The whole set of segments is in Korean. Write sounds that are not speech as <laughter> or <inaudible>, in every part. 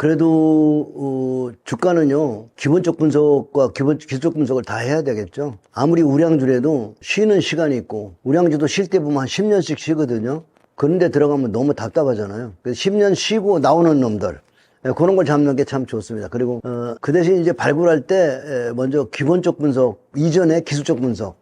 그래도 어, 주가는요 기본적 분석과 기본 기술적 분석을 다 해야 되겠죠. 아무리 우량주라도 쉬는 시간이 있고 우량주도 쉴 때 보면 한 10년씩 쉬거든요. 그런데 들어가면 너무 답답하잖아요. 그래서 10년 쉬고 나오는 놈들 예, 그런 걸 잡는 게 참 좋습니다. 그리고 어, 그 대신 이제 발굴할 때 에, 먼저 기본적 분석 이전에 기술적 분석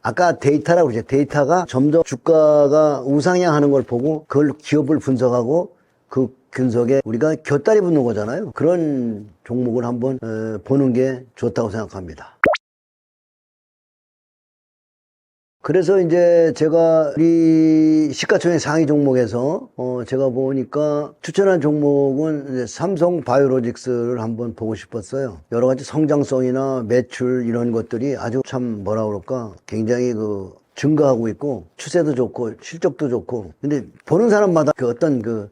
아까 데이터라고 그러죠. 데이터가 점점 주가가 우상향하는 걸 보고 그걸 기업을 분석하고 그 분석에 우리가 곁다리 붙는 거잖아요. 그런 종목을 한번 에, 보는 게 좋다고 생각합니다. 그래서 이제 제가 우리 시가총액 상위 종목에서 어 제가 보니까 추천한 종목은 삼성 바이오로직스를 한번 보고 싶었어요. 여러 가지 성장성이나 매출 이런 것들이 아주 참 뭐라 그럴까 굉장히 그 증가하고 있고 추세도 좋고 실적도 좋고 근데 보는 사람마다 그 어떤 그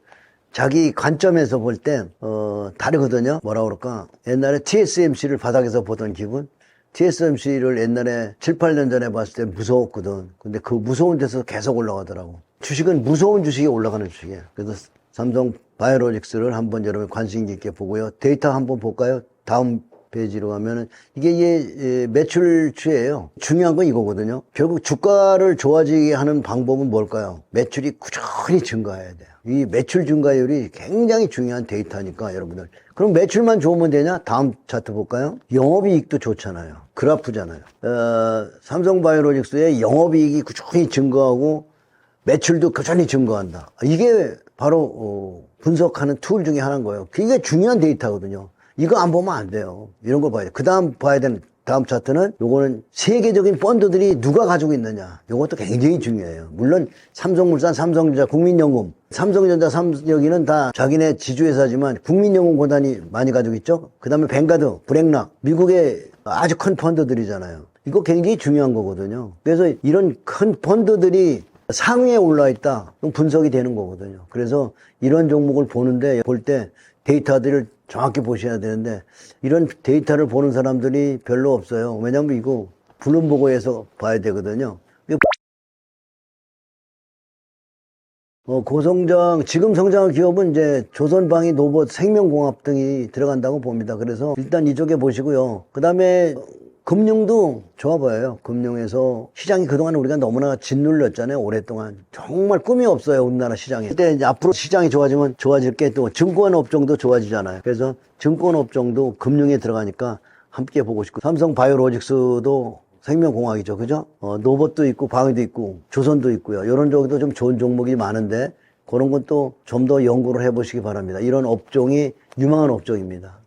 자기 관점에서 볼 때, 어, 다르거든요. 뭐라 그럴까. 옛날에 TSMC를 바닥에서 보던 기분? TSMC를 옛날에 7, 8년 전에 봤을 때 무서웠거든. 근데 그 무서운 데서 계속 올라가더라고. 주식은 무서운 주식이 올라가는 주식이에요. 그래서 삼성 바이오로직스를 한번 여러분 관심 있게 보고요. 데이터 한번 볼까요? 다음 페이지로 가면은 이게 이게 매출추예요. 중요한 건 이거거든요. 결국 주가를 좋아지게 하는 방법은 뭘까요? 매출이 꾸준히 증가해야 돼요. 이 매출 증가율이 굉장히 중요한 데이터니까 여러분들. 그럼 매출만 좋으면 되냐? 다음 차트 볼까요? 영업이익도 좋잖아요. 그래프잖아요. 어, 삼성바이오로직스의 영업이익이 꾸준히 증가하고 매출도 꾸준히 증가한다. 이게 바로 어, 분석하는 툴 중에 하나인 거예요. 그게 중요한 데이터거든요. 이거 안 보면 안 돼요. 이런 걸 봐야 돼. 그 다음 봐야 되는 다음 차트는 요거는 세계적인 펀드들이 누가 가지고 있느냐. 요것도 굉장히 중요해요. 물론 삼성물산, 삼성전자, 국민연금, 삼성전자, 삼 여기는 다 자기네 지주회사지만 국민연금 고단이 많이 가지고 있죠. 그 다음에 뱅가드, 브렉락, 미국의 아주 큰 펀드들이잖아요. 이거 굉장히 중요한 거거든요. 그래서 이런 큰 펀드들이 상위에 올라 있다. 분석이 되는 거거든요. 그래서 이런 종목을 보는데 볼 때 데이터들을 정확히 보셔야 되는데 이런 데이터를 보는 사람들이 별로 없어요. 왜냐면 이거 블룸버그에서 봐야 되거든요. 어, 고성장, 지금 성장한 기업은 이제 조선방위, 노봇, 생명공업 등이 들어간다고 봅니다. 그래서 일단 이쪽에 보시고요. 그 다음에 금융도 좋아 보여요. 금융에서 시장이 그동안 우리가 너무나 짓눌렸잖아요. 오랫동안. 정말 꿈이 없어요. 우리나라 시장에. 그때 이제 앞으로 시장이 좋아지면 좋아질 게 또 증권 업종도 좋아지잖아요. 그래서 증권 업종도 금융에 들어가니까 함께 보고 싶고 삼성 바이오로직스도 생명공학이죠. 그죠? 어, 노봇도 있고 방위도 있고 조선도 있고요. 이런 쪽도 좀 좋은 종목이 많은데 그런 건 또 좀 더 연구를 해보시기 바랍니다. 이런 업종이 유망한 업종입니다.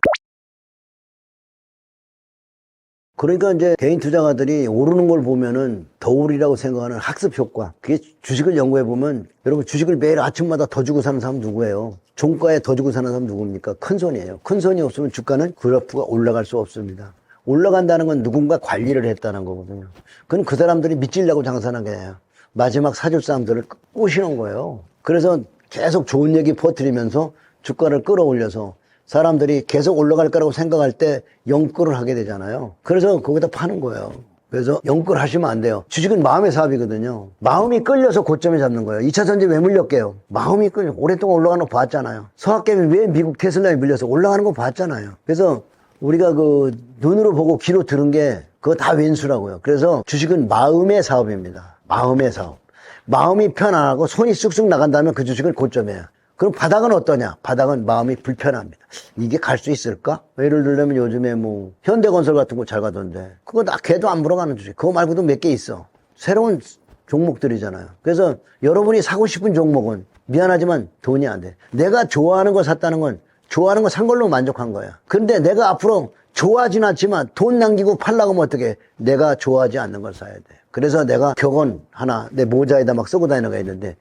그러니까 이제 개인 투자가들이 오르는 걸 보면은 더 오르리라고 생각하는 학습 효과. 그게 주식을 연구해 보면 여러분 주식을 매일 아침마다 더 주고 사는 사람 누구예요? 종가에 더 주고 사는 사람 누굽니까? 큰 손이에요. 큰 손이 없으면 주가는 그래프가 올라갈 수 없습니다. 올라간다는 건 누군가 관리를 했다는 거거든요. 그건 그 사람들이 믿지려고 장사하는 게 아니에요. 마지막 사줄 사람들을 꼬시는 거예요. 그래서 계속 좋은 얘기 퍼뜨리면서 주가를 끌어올려서 사람들이 계속 올라갈 거라고 생각할 때 영끌을 하게 되잖아요. 그래서 거기다 파는 거예요. 그래서 영끌 하시면 안 돼요. 주식은 마음의 사업이거든요. 마음이 끌려서 고점에 잡는 거예요. 2차 전지 왜 물렸게요? 마음이 끌려. 오랫동안 올라가는 거 봤잖아요. 서학개미 왜 미국 테슬라에 물려서 올라가는 거 봤잖아요. 그래서 우리가 그 눈으로 보고 귀로 들은 게 그거 다 왼수라고요. 그래서 주식은 마음의 사업입니다. 마음의 사업. 마음이 편안하고 손이 쑥쑥 나간다면 그 주식을 고점이에요. 그럼 바닥은 어떠냐? 바닥은 마음이 불편합니다. 이게 갈 수 있을까? 예를 들면 요즘에 뭐 현대건설 같은 거 잘 가던데 그거 나 걔도 안 물어가는 주식. 그거 말고도 몇 개 있어. 새로운 종목들이잖아요. 그래서 여러분이 사고 싶은 종목은 미안하지만 돈이 안 돼. 내가 좋아하는 거 샀다는 건 좋아하는 거 산 걸로 만족한 거야. 근데 내가 앞으로 좋아하진 않지만 돈 남기고 팔라고 하면 어떻게 내가 좋아하지 않는 걸 사야 돼. 그래서 내가 격언 하나 내 모자에다 막 쓰고 다니는 거 있는데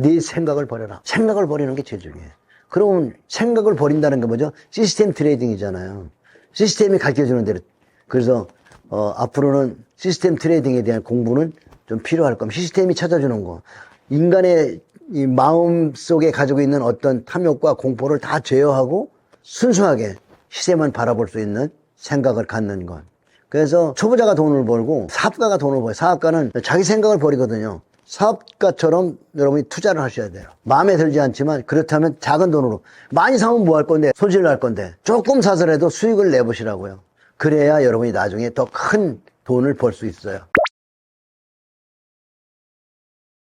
네 생각을 버려라. 생각을 버리는 게 제일 중요해. 그러면 생각을 버린다는 게 뭐죠? 시스템 트레이딩이잖아요. 시스템이 가르쳐주는 대로. 그래서 어, 앞으로는 시스템 트레이딩에 대한 공부는 좀 필요할 겁니다. 시스템이 찾아주는 거. 인간의 이 마음 속에 가지고 있는 어떤 탐욕과 공포를 다 제어하고 순수하게 시세만 바라볼 수 있는 생각을 갖는 것. 그래서 초보자가 돈을 벌고 사업가가 돈을 벌어요. 사업가는 자기 생각을 버리거든요. 사업가처럼 여러분이 투자를 하셔야 돼요. 마음에 들지 않지만 그렇다면 작은 돈으로 많이 사면 뭐 할 건데 손실 날 건데 조금 사서라도 수익을 내보시라고요. 그래야 여러분이 나중에 더 큰 돈을 벌 수 있어요.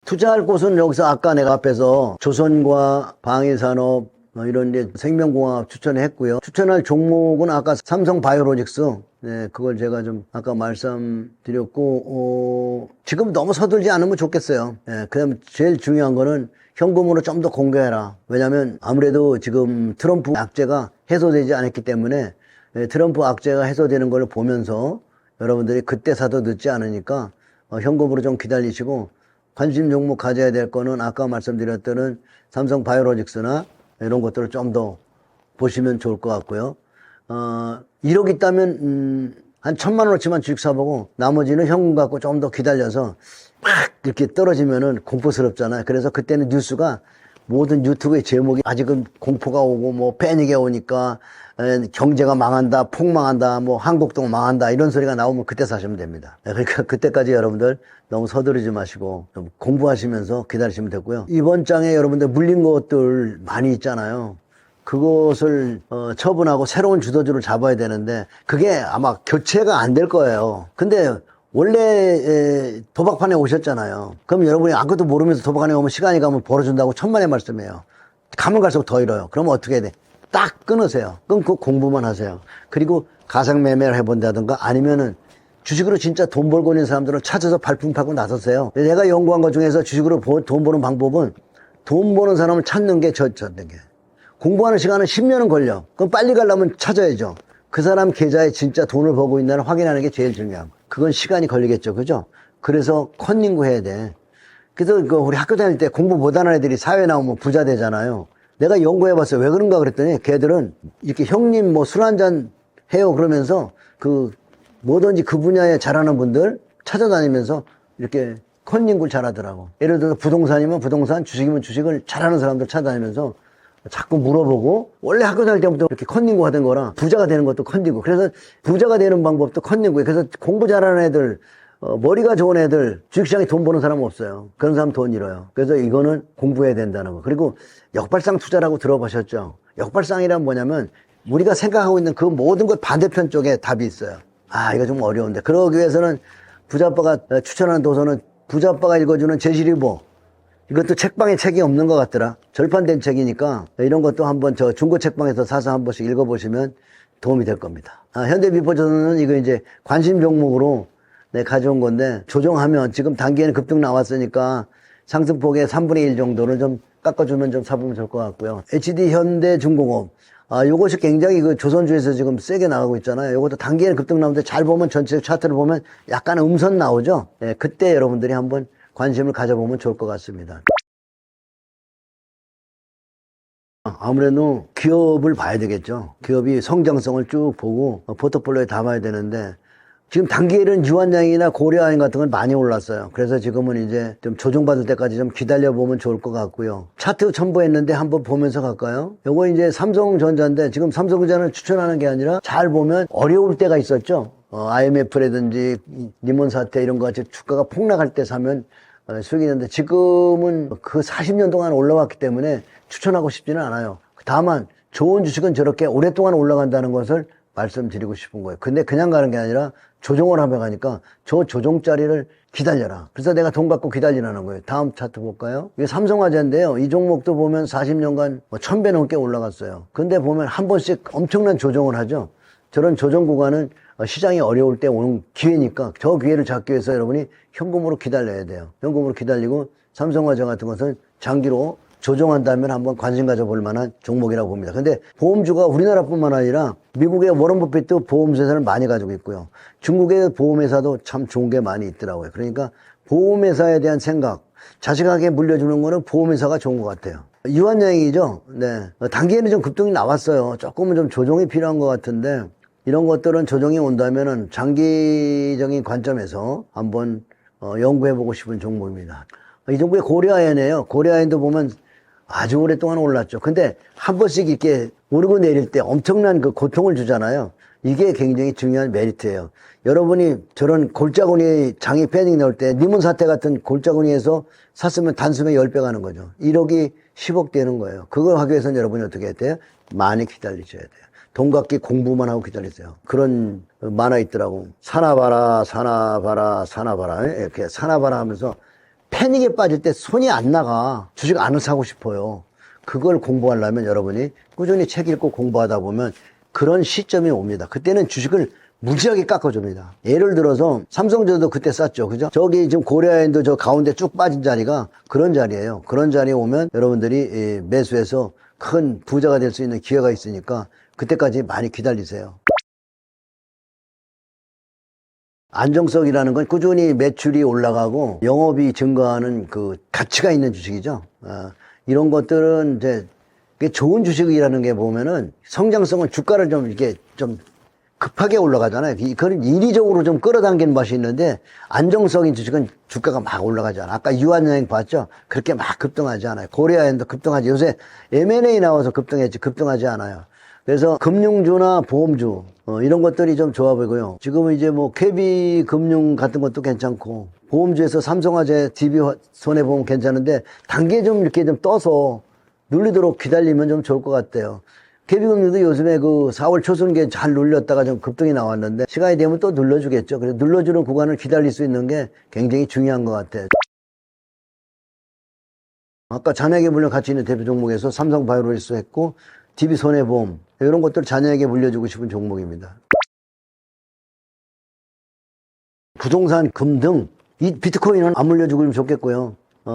투자할 곳은 여기서 아까 내가 앞에서 조선과 방위산업 뭐 이런 데 생명공학 추천했고요. 추천할 종목은 아까 삼성 바이오로직스 네, 그걸 제가 좀 아까 말씀드렸고 어, 지금 너무 서둘지 않으면 좋겠어요. 예, 그다음 제일 중요한 거는 현금으로 좀 더 공개해라. 왜냐하면 아무래도 지금 트럼프 악재가 해소되지 않았기 때문에 예, 트럼프 악재가 해소되는 걸 보면서 여러분들이 그때 사도 늦지 않으니까 어, 현금으로 좀 기다리시고 관심 종목 가져야 될 거는 아까 말씀드렸던 삼성 바이오로직스나 이런 것들을 좀 더 보시면 좋을 것 같고요. 어, 1억 있다면, 음, 한 천만 원어치만 주식 사보고 나머지는 현금 갖고 좀 더 기다려서 막 이렇게 떨어지면은 공포스럽잖아요. 그래서 그때는 뉴스가 모든 유튜브의 제목이 아직은 공포가 오고 뭐 패닉이 오니까 에, 경제가 망한다, 폭망한다, 뭐 한국도 망한다 이런 소리가 나오면 그때 사시면 됩니다. 네, 그러니까 <laughs> 그때까지 여러분들 너무 서두르지 마시고 좀 공부하시면서 기다리시면 되고요. 이번 장에 여러분들 물린 것들 많이 있잖아요. 그것을 어, 처분하고 새로운 주도주를 잡아야 되는데 그게 아마 교체가 안 될 거예요. 근데 원래 에, 도박판에 오셨잖아요. 그럼 여러분이 아무것도 모르면서 도박판에 오면 시간이 가면 벌어준다고 천만의 말씀이에요. 가면 갈수록 더 잃어요. 그러면 어떻게 해야 돼? 딱 끊으세요. 끊고 공부만 하세요. 그리고 가상 매매를 해본다든가 아니면은 주식으로 진짜 돈 벌고 있는 사람들을 찾아서 발품 팔고 나섰어요. 내가 연구한 것 중에서 주식으로 보- 돈 버는 방법은 돈 버는 사람을 찾는 게 저, 저는 게. 공부하는 시간은 10년은 걸려. 그럼 빨리 가려면 찾아야죠. 그 사람 계좌에 진짜 돈을 벌고 있나를 확인하는 게 제일 중요하고. 그건 시간이 걸리겠죠. 그죠? 그래서 컨닝구 해야 돼. 그래서 그 우리 학교 다닐 때 공부 못하는 애들이 사회 나오면 부자 되잖아요. 내가 연구해 봤어요. 왜 그런가 그랬더니 걔들은 이렇게 형님 뭐 술 한잔 해요 그러면서 그 뭐든지 그 분야에 잘하는 분들 찾아다니면서 이렇게 컨닝구를 잘하더라고. 예를 들어서 부동산이면 부동산, 주식이면 주식을 잘하는 사람들 찾아다니면서 자꾸 물어보고 원래 학교 다닐 때부터 이렇게 컨닝구 하던 거랑 부자가 되는 것도 컨닝구. 그래서 부자가 되는 방법도 컨닝구. 그래서 공부 잘하는 애들 어, 머리가 좋은 애들 주식시장에 돈 버는 사람은 없어요. 그런 사람 돈 잃어요. 그래서 이거는 공부해야 된다는 거. 그리고 역발상 투자라고 들어보셨죠? 역발상이란 뭐냐면 우리가 생각하고 있는 그 모든 것 반대편 쪽에 답이 있어요. 아 이거 좀 어려운데 그러기 위해서는 부자아빠가 어, 추천하는 도서는 부자아빠가 읽어주는 제시리보 이것도 책방에 책이 없는 것 같더라. 절판된 책이니까 이런 것도 한번 저 중고 책방에서 사서 한 번씩 읽어보시면 도움이 될 겁니다. 아, 현대비포저는 이거 이제 관심 종목으로 네, 가져온 건데 조정하면 지금 단기에는 급등 나왔으니까 상승폭의 3분의 1 정도를 좀 깎아주면 좀 사보면 좋을 것 같고요. HD 현대 중공업. 아, 요것이 굉장히 그 조선주에서 지금 세게 나가고 있잖아요. 요것도 단기에는 급등 나오는데 잘 보면 전체 차트를 보면 약간 음선 나오죠. 네, 그때 여러분들이 한번 관심을 가져보면 좋을 것 같습니다. 아무래도 기업을 봐야 되겠죠. 기업이 성장성을 쭉 보고 포트폴리오에 담아야 되는데 지금 단기에는 유한양이나 고려아인 같은 건 많이 올랐어요. 그래서 지금은 이제 좀 조정받을 때까지 좀 기다려보면 좋을 것 같고요. 차트 첨부했는데 한번 보면서 갈까요? 요거 이제 삼성전자인데 지금 삼성전자를 추천하는 게 아니라 잘 보면 어려울 때가 있었죠. 어, IMF라든지 니몬 사태 이런 거 같이 주가가 폭락할 때 사면 어, 수익이 있는데 지금은 그 40년 동안 올라왔기 때문에 추천하고 싶지는 않아요. 다만 좋은 주식은 저렇게 오랫동안 올라간다는 것을 말씀드리고 싶은 거예요. 근데 그냥 가는 게 아니라 조정을 하며 가니까 저 조정 자리를 기다려라. 그래서 내가 돈 갖고 기다리라는 거예요. 다음 차트 볼까요? 이게 삼성화재인데요. 이 종목도 보면 40년간 뭐 1000배 넘게 올라갔어요. 근데 보면 한 번씩 엄청난 조정을 하죠. 저런 조정 구간은 어, 시장이 어려울 때 오는 기회니까 저 기회를 잡기 위해서 여러분이 현금으로 기다려야 돼요. 현금으로 기다리고 삼성화재 같은 것은 장기로 조정한다면 한번 관심 가져볼 만한 종목이라고 봅니다. 근데 보험주가 우리나라뿐만 아니라 미국의 워런 버핏도 보험회사를 많이 가지고 있고요. 중국의 보험회사도 참 좋은 게 많이 있더라고요. 그러니까 보험회사에 대한 생각, 자식에게 물려주는 거는 보험회사가 좋은 것 같아요. 유한양이죠. 네. 어, 단기에는 좀 급등이 나왔어요. 조금은 좀 조정이 필요한 것 같은데 이런 것들은 조정이 온다면은 장기적인 관점에서 한번 어, 연구해보고 싶은 종목입니다. 이 종목의 고려아연이에요. 고려아연도 보면 아주 오랫동안 올랐죠. 근데 한 번씩 이렇게 오르고 내릴 때 엄청난 그 고통을 주잖아요. 이게 굉장히 중요한 메리트예요. 여러분이 저런 골짜구니 장이 패닉 나올 때 니문 사태 같은 골짜구니에서 샀으면 단숨에 10배 가는 거죠. 1억이 10억 되는 거예요. 그걸 하기 위해서는 여러분이 어떻게 해야 돼요? 많이 기다리셔야 돼요. 돈 갖기 공부만 하고 기다리세요. 그런 만화 있더라고. 사나 봐라, 사나 봐라, 사나 봐라. 이렇게 사나 봐라 하면서 패닉에 빠질 때 손이 안 나가. 주식 안 사고 싶어요. 그걸 공부하려면 여러분이 꾸준히 책 읽고 공부하다 보면 그런 시점이 옵니다. 그때는 주식을 무지하게 깎아줍니다. 예를 들어서 삼성전도 그때 쌌죠. 그죠? 저기 지금 고려아연도 저 가운데 쭉 빠진 자리가 그런 자리예요. 그런 자리에 오면 여러분들이 예, 매수해서 큰 부자가 될 수 있는 기회가 있으니까 그때까지 많이 기다리세요. 안정성이라는 건 꾸준히 매출이 올라가고 영업이 증가하는 그 가치가 있는 주식이죠. 아, 이런 것들은 이제 좋은 주식이라는 게 보면은 성장성은 주가를 좀 이렇게 좀 급하게 올라가잖아요. 이- 그건 인위적으로 좀 끌어당기는 맛이 있는데 안정성인 주식은 주가가 막 올라가지 않아. 아까 유한여행 봤죠? 그렇게 막 급등하지 않아요. 고려아연도 급등하지. 요새 M&A 나와서 급등했지 급등하지 않아요. 그래서 금융주나 보험주 어, 이런 것들이 좀 좋아 보이고요. 지금은 이제 뭐 KB 금융 같은 것도 괜찮고 보험주에서 삼성화재, DB 손해보험 괜찮은데 단계 좀 이렇게 좀 떠서 눌리도록 기다리면 좀 좋을 것 같아요. KB금융도 요즘에 그 4월 초순기에 잘 눌렸다가 좀 급등이 나왔는데 시간이 되면 또 눌러주겠죠. 그래서 눌러주는 구간을 기다릴 수 있는 게 굉장히 중요한 것 같아요. 아까 자녀에게 물려 가치 있는 대표 종목에서 삼성 바이오로이스 했고 DB 손해보험 이런 것들 자녀에게 물려주고 싶은 종목입니다. 부동산, 금 등 이 비트코인은 안 물려주고 면 좋겠고요. 어,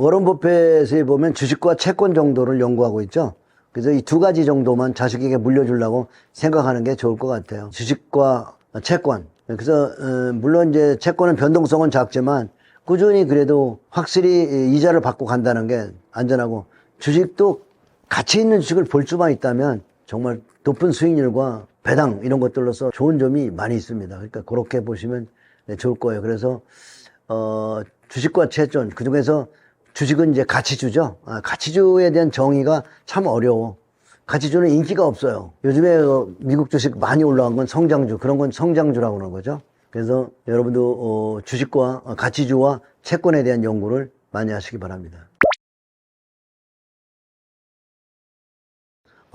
워런 버핏에 보면 주식과 채권 정도를 연구하고 있죠. 그래서 이 두 가지 정도만 자식에게 물려주려고 생각하는 게 좋을 것 같아요. 주식과 채권. 그래서 어, 물론 이제 채권은 변동성은 작지만 꾸준히 그래도 확실히 이자를 받고 간다는 게 안전하고 주식도 가치 있는 주식을 볼 수만 있다면 정말 높은 수익률과 배당 이런 것들로서 좋은 점이 많이 있습니다. 그러니까 그렇게 보시면 네, 좋을 거예요. 그래서 어, 주식과 채권 그 중에서 주식은 이제 가치주죠. 아, 가치주에 대한 정의가 참 어려워. 가치주는 인기가 없어요. 요즘에 어, 미국 주식 많이 올라간 건 성장주 그런 건 성장주라고 하는 거죠. 그래서 여러분도 어, 주식과 어, 가치주와 채권에 대한 연구를 많이 하시기 바랍니다.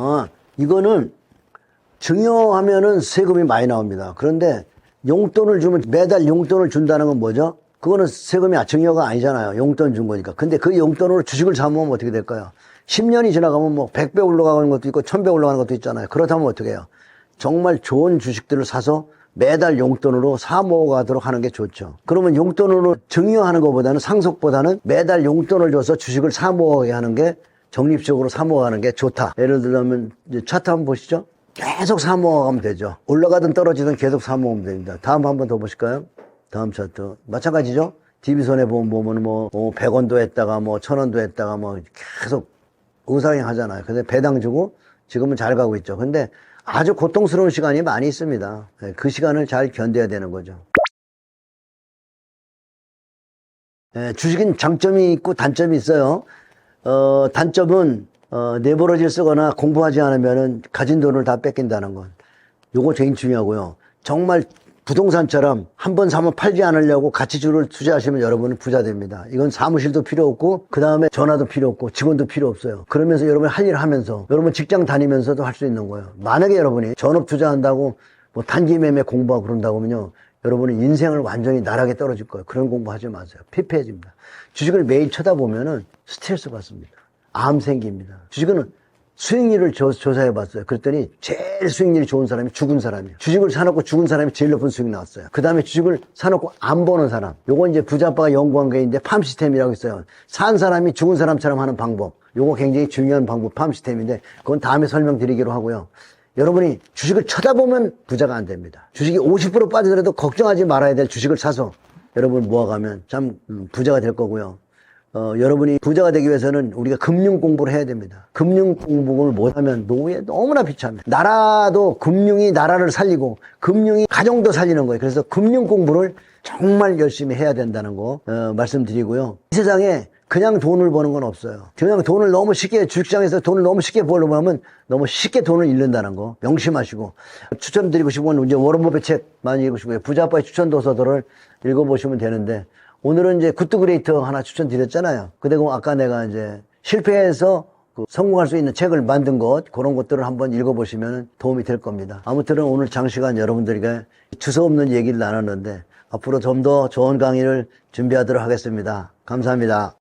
아, 이거는 증여하면은 세금이 많이 나옵니다. 그런데 용돈을 주면 매달 용돈을 준다는 건 뭐죠? 그거는 세금이 아- 증여가 아니잖아요. 용돈 준 거니까. 근데 그 용돈으로 주식을 사모으면 어떻게 될까요? 10년이 지나가면 뭐 100배 올라가는 것도 있고 1000배 올라가는 것도 있잖아요. 그렇다면 어떻게 해요? 정말 좋은 주식들을 사서 매달 용돈으로 사모가도록 하는 게 좋죠. 그러면 용돈으로 증여하는 것보다는 상속보다는 매달 용돈을 줘서 주식을 사모하게 하는 게 적립적으로 사모하는 게 좋다. 예를 들면 차트 한번 보시죠. 계속 사모하면 되죠. 올라가든 떨어지든 계속 사모하면 됩니다. 다음 한번 더 보실까요? 다음 차트. 마찬가지죠. DB손해보험 보면 뭐, 뭐 100원도 했다가 뭐 1000원도 했다가 뭐 계속 의상이 하잖아요. 근데 배당 주고 지금은 잘 가고 있죠. 근데 아주 고통스러운 시간이 많이 있습니다. 네, 그 시간을 잘 견뎌야 되는 거죠. 예, 주식은 장점이 있고 단점이 있어요. 어, 단점은 어, 내버려질 쓰거나 공부하지 않으면 가진 돈을 다 뺏긴다는 건. 요거 제일 중요하고요. 정말 부동산처럼 한 번 사면 팔지 않으려고 가치주를 투자하시면 여러분은 부자 됩니다. 이건 사무실도 필요 없고 그 다음에 전화도 필요 없고 직원도 필요 없어요. 그러면서 여러분이 할 일을 하면서 여러분 직장 다니면서도 할 수 있는 거예요. 만약에 여러분이 전업 투자한다고 뭐 단기 매매 공부하고 그런다고 하면요. 여러분은 인생을 완전히 나락에 떨어질 거예요. 그런 공부하지 마세요. 피폐해집니다. 주식을 매일 쳐다보면은 스트레스 받습니다. 암 생깁니다. 주식은 수익률을 조, 사해 봤어요. 그랬더니 제일 수익률이 좋은 사람이 죽은 사람이에요. 주식을 사놓고 죽은 사람이 제일 높은 수익 나왔어요. 그 다음에 주식을 사놓고 안 버는 사람. 요거 이제 부자빠가 연구한 게 있는데 팜 시스템이라고 있어요. 산 사람이 죽은 사람처럼 하는 방법. 요거 굉장히 중요한 방법, 팜 시스템인데 그건 다음에 설명드리기로 하고요. 여러분이 주식을 쳐다보면 부자가 안 됩니다. 주식이 50% 빠지더라도 걱정하지 말아야 될 주식을 사서 여러분 모아가면 참 음, 부자가 될 거고요. 어, 여러분이 부자가 되기 위해서는 우리가 금융 공부를 해야 됩니다. 금융 공부를 못하면 노후에 너무나 비참해요. 나라도 금융이 나라를 살리고 금융이 가정도 살리는 거예요. 그래서 금융 공부를 정말 열심히 해야 된다는 거 어, 말씀드리고요. 이 세상에 그냥 돈을 버는 건 없어요. 그냥 돈을 너무 쉽게 주식시장에서 돈을 너면 쉽게 벌려고 하면 너무 쉽게 돈을 잃는다는 거 명심하시고 추천드리고 싶은 건 이제 워런 버핏 책 많이 읽으시고요. 부자 아빠의 추천 도서들을 읽어보시면 되는데 오늘은 이제 굿드 그레이터 하나 추천드렸잖아요. 그리고 아까 내가 이제 실패해서 그 성공할 수 있는 책을 만든 것 그런 것들을 한번 읽어보시면 도움이 될 겁니다. 아무튼 오늘 장시간 여러분들에게 주소 없는 얘기를 나눴는데 앞으로 좀 더 좋은 강의를 준비하도록 하겠습니다. 감사합니다.